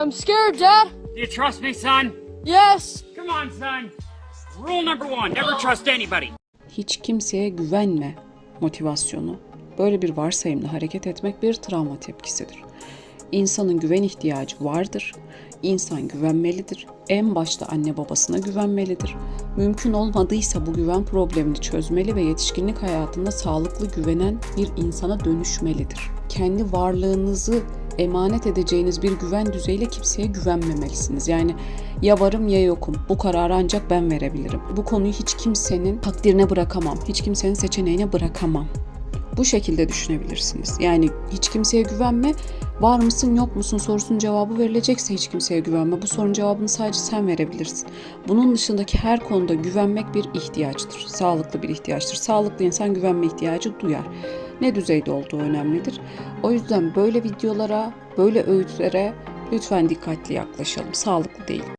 I'm scared, Dad. Do you trust me, son? Yes. Come on, son. Rule number one never trust anybody. hiç kimseye güvenme motivasyonu böyle bir varsayımla hareket etmek bir travma tepkisidir. İnsanın güven ihtiyacı vardır. İnsan güvenmelidir. En başta anne babasına güvenmelidir. Mümkün olmadıysa bu güven problemini çözmeli ve yetişkinlik hayatında sağlıklı güvenen bir insana dönüşmelidir. Kendi varlığınızı emanet edeceğiniz bir güven düzeyiyle kimseye güvenmemelisiniz. Yani ya varım ya yokum. Bu kararı ancak ben verebilirim. Bu konuyu hiç kimsenin takdirine bırakamam. Hiç kimsenin seçeneğine bırakamam. Bu şekilde düşünebilirsiniz. Yani hiç kimseye güvenme. Var mısın yok musun sorusunun cevabı verilecekse hiç kimseye güvenme. Bu sorunun cevabını sadece sen verebilirsin. Bunun dışındaki her konuda güvenmek bir ihtiyaçtır. Sağlıklı bir ihtiyaçtır. Sağlıklı insan güvenme ihtiyacı duyar. Ne düzeyde olduğu önemlidir. O yüzden böyle videolara, böyle öğütlere lütfen dikkatli yaklaşalım. Sağlıklı değil.